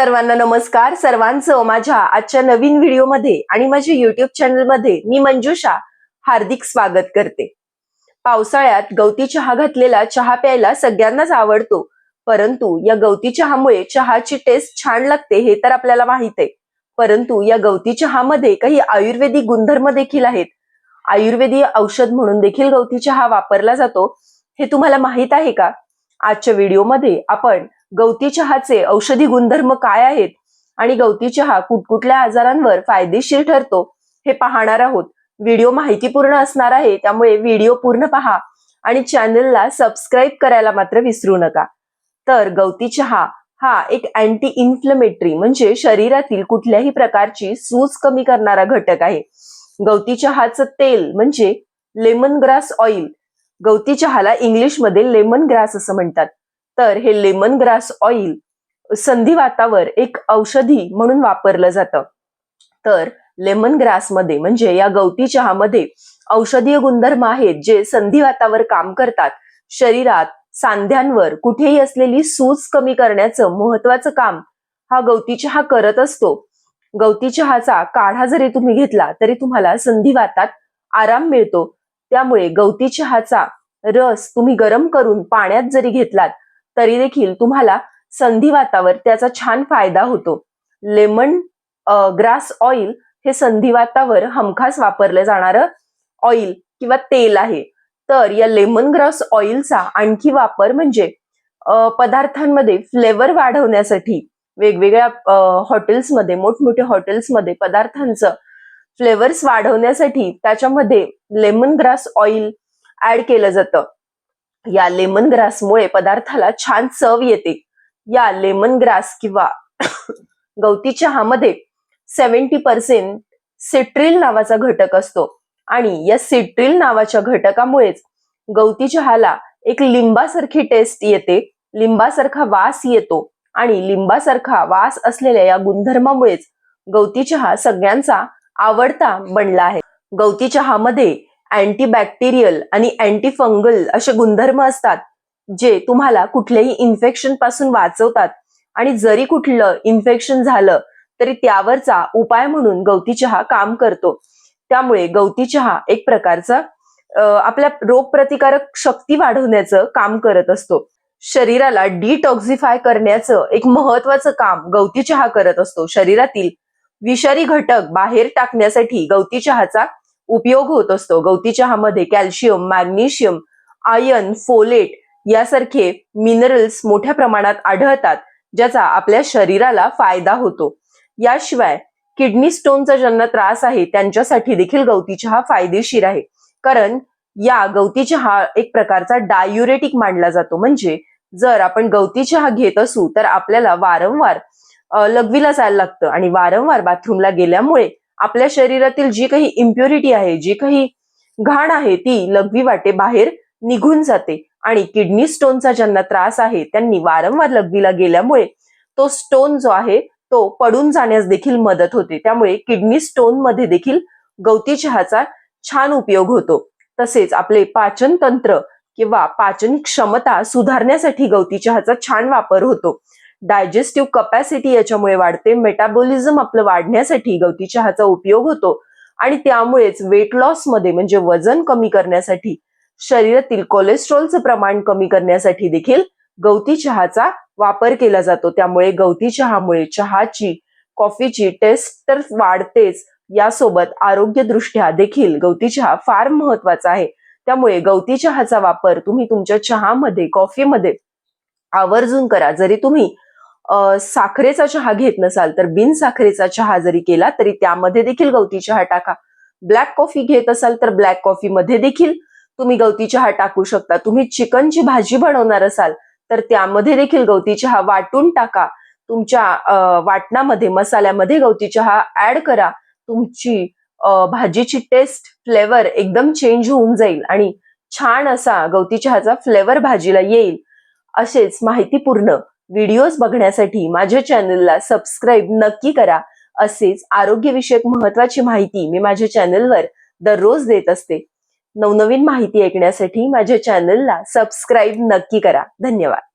सर्वांना नमस्कार. सर्वांचं माझ्या आजच्या नवीन व्हिडिओमध्ये आणि माझ्या युट्यूब चॅनलमध्ये मी मंजुषा हार्दिक स्वागत करते. पावसाळ्यात गवती चहा घातलेला चहा प्यायला सगळ्यांनाच आवडतो परंतु या गवती चहामुळे चहाची टेस्ट छान लागते हे तर आपल्याला माहीत आहे. परंतु या गवती चहामध्ये काही आयुर्वेदिक गुणधर्म देखील आहेत. आयुर्वेदीय औषध म्हणून देखील गवती चहा वापरला जातो. हे तुम्हाला माहीत आहे का? आजच्या व्हिडिओमध्ये आपण गवती चहाचे औषधी गुणधर्म काय आहेत? आणि गवती चहा कुठकुठल्या आजारांवर फायदेशीर ठरतो हे पाहणार आहोत. व्हिडिओ माहितीपूर्ण असणार आहे त्यामुळे व्हिडिओ पूर्ण पहा आणि चॅनलला सबस्क्राईब करायला मात्र विसरू नका. तर गवती चहा हा एक अँटी इन्फ्लमेटरी म्हणजे शरीरातील कुठल्याही प्रकारची सूज कमी करणारा घटक आहे. गवती चहाचं तेल म्हणजे लेमन ग्रास ऑइल. गवती चहाला इंग्लिशमध्ये लेमन ग्रास असं म्हणतात. तर हे लेमन ग्रास ऑइल संधिवातावर एक औषधी म्हणून वापरलं जातं. तर लेमन ग्रासमध्ये म्हणजे या गवती चहामध्ये औषधीय गुणधर्म आहेत जे संधिवातावर काम करतात. शरीरात सांध्यांवर कुठेही असलेली सूज कमी करण्याचं महत्वाचं काम हा गवती चहा करत असतो. गवती चहाचा काढा जरी तुम्ही घेतला तरी तुम्हाला संधिवातात आराम मिळतो. त्यामुळे गवती चहाचा रस तुम्ही गरम करून पाण्यात जरी घेतलात तरी देखील तुम्हाला संधिवातावर त्याचा छान फायदा होतो. लेमन ग्रास ऑइल हे संधिवातावर हमखास वापरलं जाणारं ऑइल किंवा तेल आहे. तर या लेमन ग्रास ऑइलचा आणखी वापर म्हणजे पदार्थांमध्ये फ्लेवर वाढवण्यासाठी वेगवेगळ्या हॉटेल्समध्ये मोठमोठ्या हॉटेल्समध्ये पदार्थांचं फ्लेवर्स वाढवण्यासाठी त्याच्यामध्ये लेमन ग्रास ऑइल ऍड केलं जातं. या लेमन ग्रासमुळे पदार्थाला छान चव येते. या लेमन ग्रास किंवा गवती चहामध्ये सेव्हन्टी पर्सेंट सिट्रिल नावाचा घटक असतो. आणि या सिट्रिल नावाच्या घटकामुळेच गवती चहाला एक लिंबासारखी टेस्ट येते. लिंबासारखा वास येतो. आणि लिंबासारखा वास असलेल्या या गुणधर्मामुळेच गवती चहा सगळ्यांचा आवडता बनला आहे. गवती चहामध्ये अँटीबॅक्टेरियल आणि अँटी फंगल असे गुणधर्म असतात जे तुम्हाला कुठल्याही इन्फेक्शनपासून वाचवतात. आणि जरी कुठलं इन्फेक्शन झालं तरी त्यावरचा उपाय म्हणून गवती चहा काम करतो. त्यामुळे गवती चहा एक प्रकारचा आपल्या रोगप्रतिकारक शक्ती वाढवण्याचं काम करत असतो. शरीराला डिटॉक्झिफाय करण्याचं एक महत्वाचं काम गवती चहा करत असतो. शरीरातील विषारी घटक बाहेर टाकण्यासाठी गवती चहाचा उपयोग होत असतो. गवती चहामध्ये कॅल्शियम मॅग्नेशियम आयर्न फोलेट यासारखे मिनरल्स मोठ्या प्रमाणात आढळतात ज्याचा आपल्या शरीराला फायदा होतो. याशिवाय किडनी स्टोनचा ज्यांना त्रास आहे त्यांच्यासाठी देखील गवती चहा फायदेशीर आहे. कारण या गवती चहा एक प्रकारचा डायुरेटिक मानला जातो. म्हणजे जर आपण गवती चहा घेत असू तर आपल्याला वारंवार लघवीला जायला लागतं. आणि वारंवार बाथरूमला गेल्यामुळे आपल्या शरीरातील जी काही इम्प्युरिटी आहे जी काही घाण आहे ती लघवी वाटे बाहेर निघून जाते. आणि किडनी स्टोनचा ज्यांना त्रास आहे त्यांनी वारंवार लघवीला गेल्यामुळे तो स्टोन जो आहे तो पडून जाण्यास देखील मदत होते. त्यामुळे किडनी स्टोनमध्ये देखील गवती चहाचा छान उपयोग होतो. तसेच आपले पाचन तंत्र किंवा पाचन क्षमता सुधारण्यासाठी गवती चहाचा छान वापर होतो. डायजेस्टिव्ह कपॅसिटी याच्यामुळे वाढते मेटाबॉलिझम आपलं वाढण्यासाठी गवती चहाचा उपयोग होतो आणि त्यामुळेच वेट लॉसमध्ये म्हणजे वजन कमी करण्यासाठी शरीरातील कोलेस्ट्रॉलचं प्रमाण कमी करण्यासाठी देखील गवती चहाचा वापर केला जातो. त्यामुळे गवती चहामुळे चहाची कॉफीची टेस्ट तर वाढतेच. यासोबत आरोग्यदृष्ट्या देखील गवती चहा फार महत्त्वाचा आहे. त्यामुळे गवती चहाचा वापर तुम्ही तुमच्या चहामध्ये कॉफीमध्ये आवर्जून करा. जरी तुम्ही साखरेचा चहा घेत नसाल तर बिन साखरेचा चहा जरी केला तरी त्यामध्ये देखील गवती चहा टाका. ब्लॅक कॉफी घेत असाल तर ब्लॅक कॉफीमध्ये देखील तुम्ही गवती चहा टाकू शकता. तुम्ही चिकनची भाजी बनवणार असाल तर त्यामध्ये देखील गवती चहा वाटून टाका. तुमच्या वाटणामध्ये मसाल्यामध्ये गवती चहा ऍड करा. तुमची भाजीची टेस्ट फ्लेवर एकदम चेंज होऊन जाईल आणि छान असा गवती चहाचा फ्लेवर भाजीला येईल. असेच माहितीपूर्ण व्हिडिओज बघण्यासाठी माझ्या चॅनलला सबस्क्राईब नक्की करा. असेच आरोग्यविषयक महत्वाची माहिती मी माझ्या चॅनलवर दररोज देत असते. नवनवीन माहिती ऐकण्यासाठी माझ्या चॅनलला सबस्क्राईब नक्की करा. धन्यवाद.